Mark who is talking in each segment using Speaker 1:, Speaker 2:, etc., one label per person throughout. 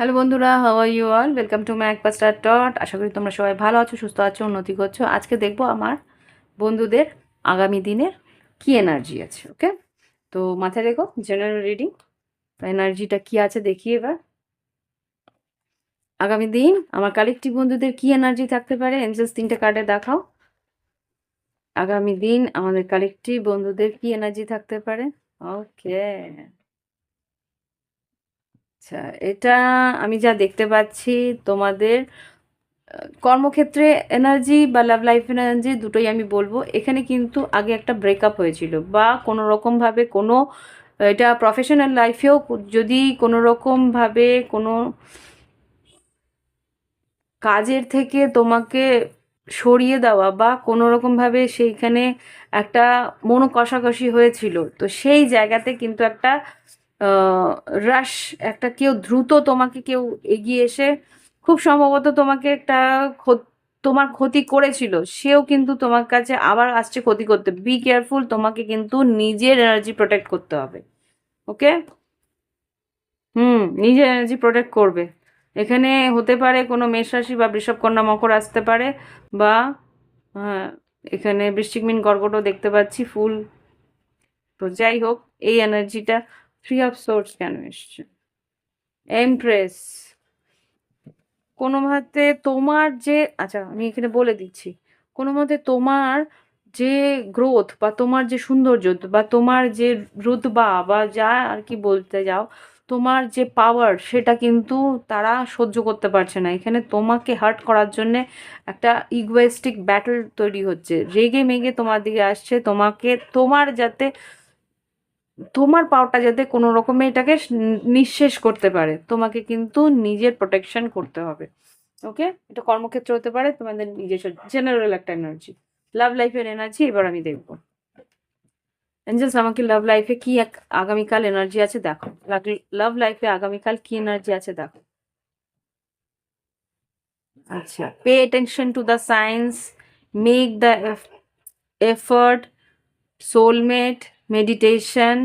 Speaker 1: Hello বন্ধুরা how you all welcome to my পাস্টার টট আশা করি তোমরা সবাই ভালো আছো, সুস্থ আছো, উন্নতি করছ। আজকে দেখব আমার বন্ধুদের আগামী দিনের কি এনার্জি আছে ওকে তো মাথায় রেখো জেনারেল রিডিং এনার্জিটা কি আছে দেখি এবার। আগামী দিন আমার কালেকটিভ বন্ধুদের কি এনার্জি থাকতে পারে? এনজেলস তিনটে কার্ডে দেখাও। আগামী দিন আমাদের কালেকটিভ বন্ধুদের কি এনার্জি থাকতে পারে? ওকে আচ্ছা এটা আমি যা দেখতে পাচ্ছি তোমাদের কর্মক্ষেত্রে এনার্জি বা লাভ লাইফ এনার্জি দুটোই আমি বলব। এখানে কিন্তু আগে একটা ব্রেকআপ হয়েছিল বা কোনো রকমভাবে কোনো, এটা প্রফেশনাল লাইফেও যদি কোনো রকমভাবে কোনো কাজের থেকে তোমাকে সরিয়ে দেওয়া বা কোনো রকমভাবে সেইখানে একটা মনো কষাকষি হয়েছিল, তো সেই জায়গাতে কিন্তু একটা রাশ একটা কেউ দ্রুত তোমাকে কেউ এগিয়ে এসে খুব সম্ভবত তোমাকে একটা তোমার ক্ষতি করেছিল। সেও কিন্তু তোমার কাছে আবার আসছে ক্ষতি করতে। বি কেয়ারফুল তোমাকে কিন্তু নিজের এনার্জি প্রোটেক্ট করতে হবে। ওকে হুম, নিজের এনার্জি প্রোটেক্ট করবে। এখানে হতে পারে কোনো মেষ রাশি বা বৃষভ কন্যা মকর আসতে পারে বা হ্যাঁ এখানে বৃশ্চিক মিন কর্কটও দেখতে পাচ্ছি, ফুল। তো যাই হোক, এই এনার্জিটা থ্রি অফ সোর্স কেন এসছে? এমপ্রেস কোনো মতে তোমার যে আচ্ছা আমি এখানে বলে দিচ্ছি। কোনো মতে তোমার যে গ্রোথ বা তোমার যে সৌন্দর্য বা তোমার যে রুতবা বা যা আর কি বলতে যাও, তোমার যে পাওয়ার সেটা কিন্তু তারা সহ্য করতে পারছে না। এখানে তোমাকে হার্ট করার জন্যে একটা ইগোয়েস্টিক ব্যাটল তৈরি হচ্ছে। রেগে মেগে তোমার দিকে আসছে। তোমাকে, তোমার যাতে তোমার পাওয়ারটা যাতে কোনো রকমে এটাকে নিঃশেষ করতে পারে। তোমাকে কিন্তু নিজের প্রোটেকশন করতে হবে। ওকে এটা কর্মক্ষেত্র হতে পারে, তোমাদের নিজস্ব জেনারেল একটা এনার্জি লাভ লাইফের এনার্জি এবার আমি দেখব। এঞ্জেলস আমাকে লাভ লাইফে কি এক আগামীকাল এনার্জি আছে দেখো। লাভ লাইফে আগামীকাল কি এনার্জি আছে দেখো। আচ্ছা pay attention to the signs make the effort soulmate meditation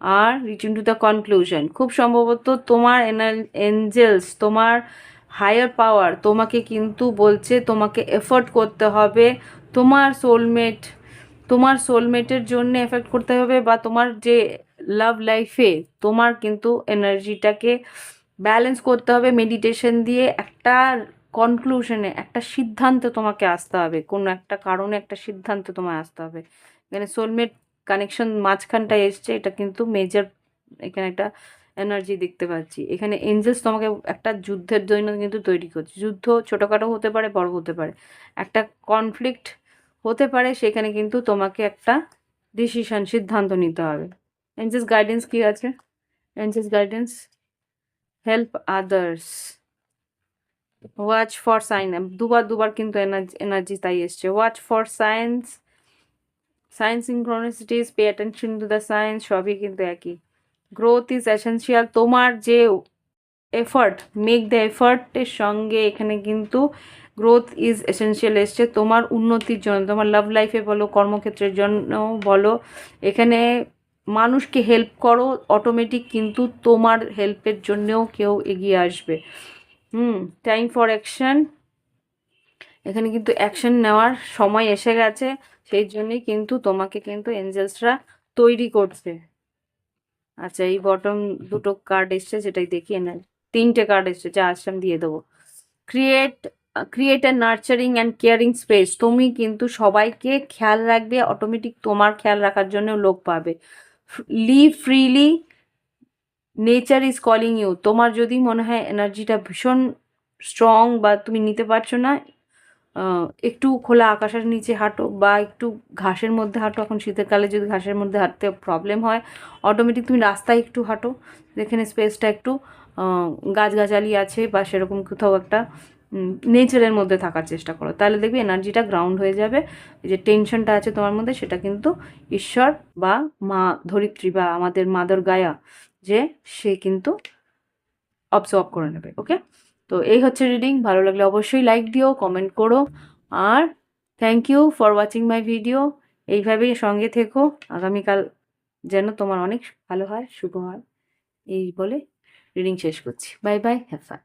Speaker 1: R reaching to the conclusion খুব সম্ভবত তোমার এঞ্জেলস তোমার হায়ার পাওয়ার তোমাকে কিন্তু বলছে তোমাকে এফোর্ট করতে হবে, তোমার সোলমেট তোমার সোলমেটের জন্য এফেক্ট করতে হবে বা তোমার যে লাভ লাইফে তোমার কিন্তু এনার্জিটাকে ব্যালেন্স করতে হবে মেডিটেশন দিয়ে একটা কনক্লুশনে একটা সিদ্ধান্ত তোমাকে আসতে হবে, কোনো একটা কারণে একটা সিদ্ধান্ত তোমায় আসতে হবে। এখানে সোলমেট কানেকশন মাঝখানটায় এসছে, এটা কিন্তু মেজর এখানে একটা এনার্জি দেখতে পাচ্ছি। এখানে এঞ্জেলস তোমাকে একটা যুদ্ধের জন্য কিন্তু তৈরি করছে। যুদ্ধ ছোটোখাটো হতে পারে, বড় হতে পারে। একটা কনফ্লিক্ট হতে পারে, সেখানে কিন্তু তোমাকে একটা ডিসিশন সিদ্ধান্ত নিতে হবে। এঞ্জেলস গাইডেন্স কি আছে? Angels guidance help others watch for sign দুবার দুবার কিন্তু এনার্জি এনার্জি তাই এসছে। Watch for signs signs synchronicities pay attention to the signs সবই কিন্তু একই। গ্রোথ ইজ এসেন্সিয়াল তোমার যে এফার্ট মেক দ্য এফার্টের সঙ্গে এখানে কিন্তু গ্রোথ ইজ এসেন্সিয়াল এসছে, তোমার উন্নতির জন্য, তোমার লাভ লাইফে বলো, কর্মক্ষেত্রের জন্য বলো, এখানে মানুষকে হেল্প করো অটোমেটিক কিন্তু তোমার হেল্পের জন্যেও কেউ এগিয়ে আসবে। হুম টাইম ফর অ্যাকশন এখানে কিন্তু অ্যাকশন নেওয়ার সময় এসে গেছে, সেই জন্যই কিন্তু তোমাকে কিন্তু এঞ্জেলসরা তৈরি করছে। আচ্ছা এই বটম দুটো কার্ড এসছে, সেটাই দেখিয়ে নেয় তিনটে কার্ড এসছে, যা আশ্রম দিয়ে দেবো। Create create and nurturing and caring space তুমি কিন্তু সবাইকে খেয়াল রাখবে অটোমেটিক তোমার খেয়াল রাখার জন্য লোক পাবে। Live freely nature is calling you তোমার যদি মনে হয় এনার্জিটা ভীষণ স্ট্রং বা তুমি নিতে পারছ না একটু খোলা আকাশের নিচে হাঁটো বা একটু ঘাসের মধ্যে হাঁটো। এখন শীতের কালে যদি ঘাসের মধ্যে হাঁটতে প্রবলেম হয় অটোমেটিক তুমি রাস্তায় একটু হাঁটো। যেখানে স্পেসটা একটু গাছগাছালি আছে বা সেরকম কোথাও একটা নেচারের মধ্যে থাকার চেষ্টা করো। তাহলে দেখবে এনার্জিটা গ্রাউন্ড হয়ে যাবে। যে টেনশনটা আছে তোমার মধ্যে, সেটা কিন্তু ঈশ্বর বা মা ধরিত্রী বা আমাদের মাদার গায়া যে সে কিন্তু অবজর্ভ করে নেবে ওকে তো এই হচ্ছে রিডিং ভালো লাগলে অবশ্যই লাইক দিও কমেন্ট করো। আর thank you for watching my video এইভাবেই সঙ্গে থেকো। আগামীকাল যেন তোমার অনেক ভালো হয়, শুভ হয়। এই বলে রিডিং শেষ করছি। Bye bye have fun